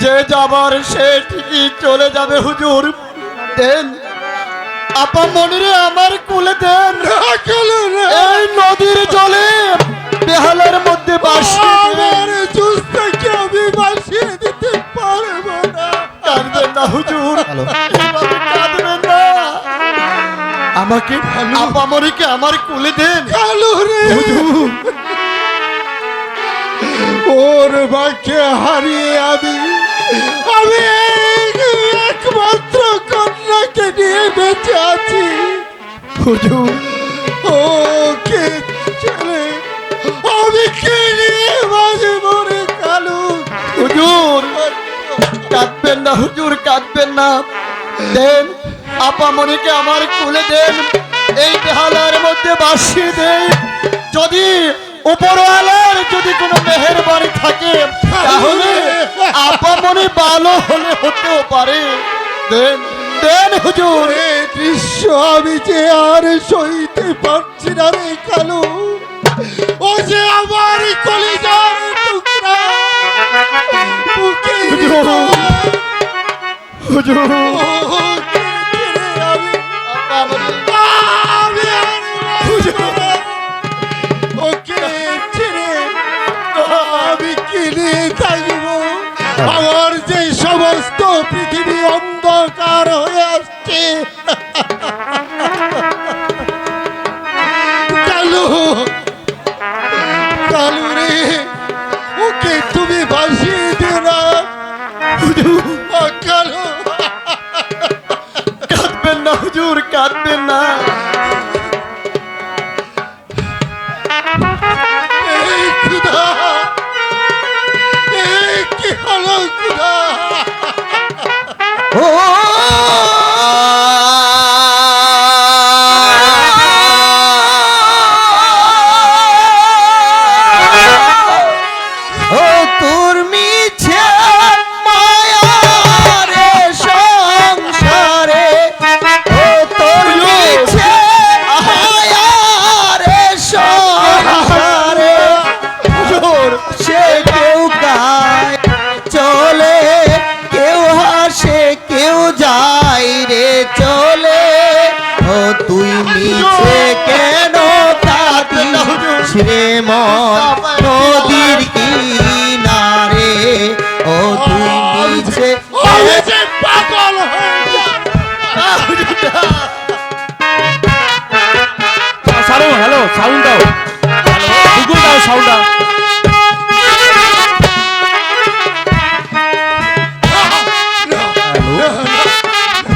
যে যাবার সে ঠিকই চলে যাবে হুজুর। দেন। আপা মনিরে আমার কুলে দেন। এই নদীর জলে বেহালার মধ্যে বাসি আমার আমি বাসিয়ে দিতে পারব না। কাঁদবেন না হুজুর। এভাবে কাঁদবেন না। আমাকে আপা মনিকে আমার কুলে দেন। কালু রে। হুজুর। ওর মাকে হারিয়ে আমি আমি একমাত্র কন্যাকে নিয়ে বেঁচে আছি। হুজুর নিয়ে মাঝে কালু? হুজুর, কাঁদবেন না, হুজুর, কাঁদবেন না। দেন আমার কুলে দেন, এই বেহালার মধ্যে বাসিয়ে দেন। যদি উপরওয়ালার যদি কোনো মেহেরবানি থাকে তাহলে আপা মনি ভালো হলে হতেও পারে। দেন দেন হুজুর। দৃশ্য আমি যে আর সইতে পারছি না রে কালু। ও যে আমার কলিজার টুকরা। হুজুর। হুজুর। নিয়ে থাকব আমার যে সমস্ত পৃথিবী অন্ধকার হয়ে আসছে। কালু কালু রে। রে মন নদীর কিনারে ও তুই যে পাগল হয়ে। হ্যালো সাউন্ড দাও। দাও সাউন্ড দাও।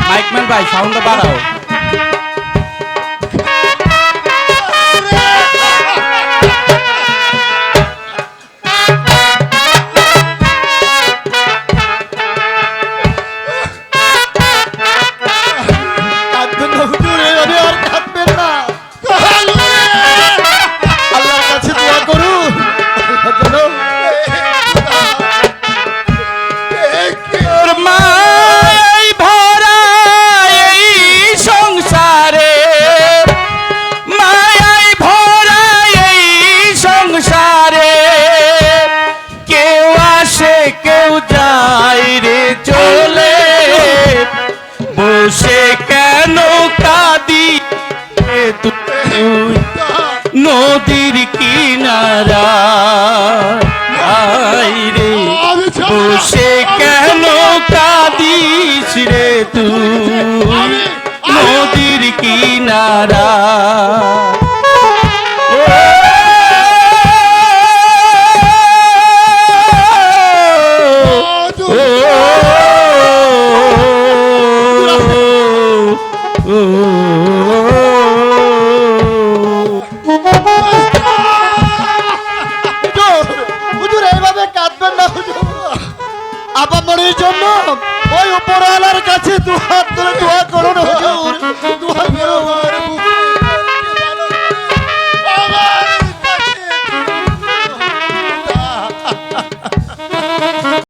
মাইকম্যান ভাই সাউন্ডটা বাড়াও। কাঁদবেন না হুজুর এভাবে আর রে তুই। নদীর কিনারা উপরওয়ালার কাছে দু হাত দোয়া করুন হুজুর।